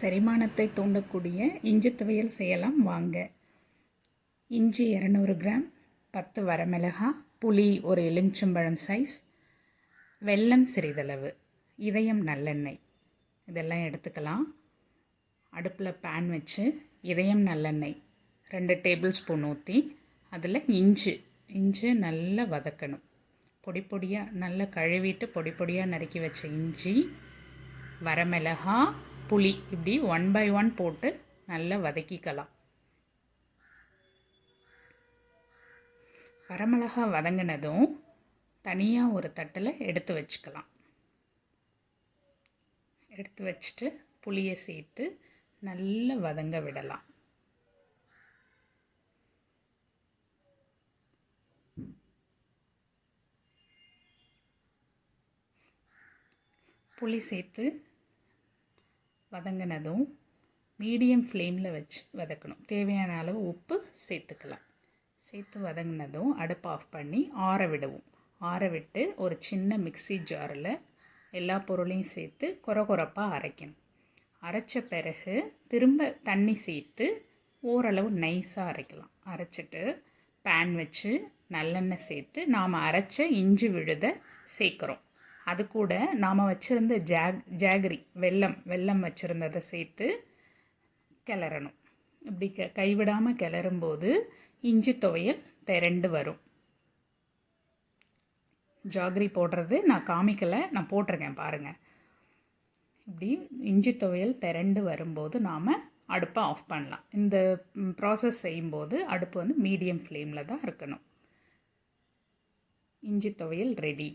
செரிமானத்தை தூண்டக்கூடிய இஞ்சி துவையல் செய்யலாம். வாங்க. இஞ்சி இரநூறு கிராம் பத்து வரமிளகா புளி ஒரு எலுமிச்சம்பழம் சைஸ் வெல்லம் சிறிதளவு இதயம் நல்லெண்ணெய். இதெல்லாம் எடுத்துக்கலாம். அடுப்பில் பேன் வச்சு இதயம் நல்லெண்ணெய் ரெண்டு டேபிள் ஸ்பூன் ஊற்றி அதில் இஞ்சி இஞ்சி நல்லா வதக்கணும். பொடி பொடியாக நல்லா கழுவிட்டு பொடி பொடியாக நறுக்கி வச்ச இஞ்சி வரமிளகா புளி இப்படி ஒன் பை ஒன் போட்டு நல்லா வதக்கிக்கலாம். வரமிளகா வதங்கினதும் தனியாக ஒரு தட்டில் எடுத்து வச்சுக்கலாம். எடுத்து வச்சுட்டு புளியை சேர்த்து நல்லா வதங்க விடலாம். புளி சேர்த்து வதங்கினதும் மீடியம் ஃப்ளேமில் வச்சு வதக்கணும். தேவையான அளவு உப்பு சேர்த்துக்கலாம். சேர்த்து வதங்கினதும் அடுப்பு ஆஃப் பண்ணி ஆற விடுவோம். ஆற விட்டு ஒரு சின்ன மிக்சி ஜாரில் எல்லா பொருளையும் சேர்த்து கொர கொரப்பாக அரைக்கணும். அரைச்ச பிறகு திரும்ப தண்ணி சேர்த்து ஓரளவு நைஸாக அரைக்கலாம். அரைச்சிட்டு பேன் வச்சு நல்லெண்ணெய் சேர்த்து நாம் அரைச்ச இஞ்சி விழுத சேர்க்குறோம். அது கூட நாம் வச்சுருந்த ஜாக் ஜாகரி வெல்லம் வெல்லம் வச்சுருந்ததை சேர்த்து கிளறணும். இப்படி க கைவிடாமல் கிளறும்போது இஞ்சி துவையல் திரண்டு வரும். ஜாகரி போடுறது நான் காமிக்கலை நான் போட்டிருக்கேன் பாருங்கள் இப்படி இஞ்சி துவையல் திரண்டு வரும்போது நாம் அடுப்பை ஆஃப் பண்ணலாம். இந்த ப்ராசஸ் செய்யும்போது அடுப்பு வந்து மீடியம் ஃப்ளேமில் தான் இருக்கணும். இஞ்சி துவையல் ரெடி.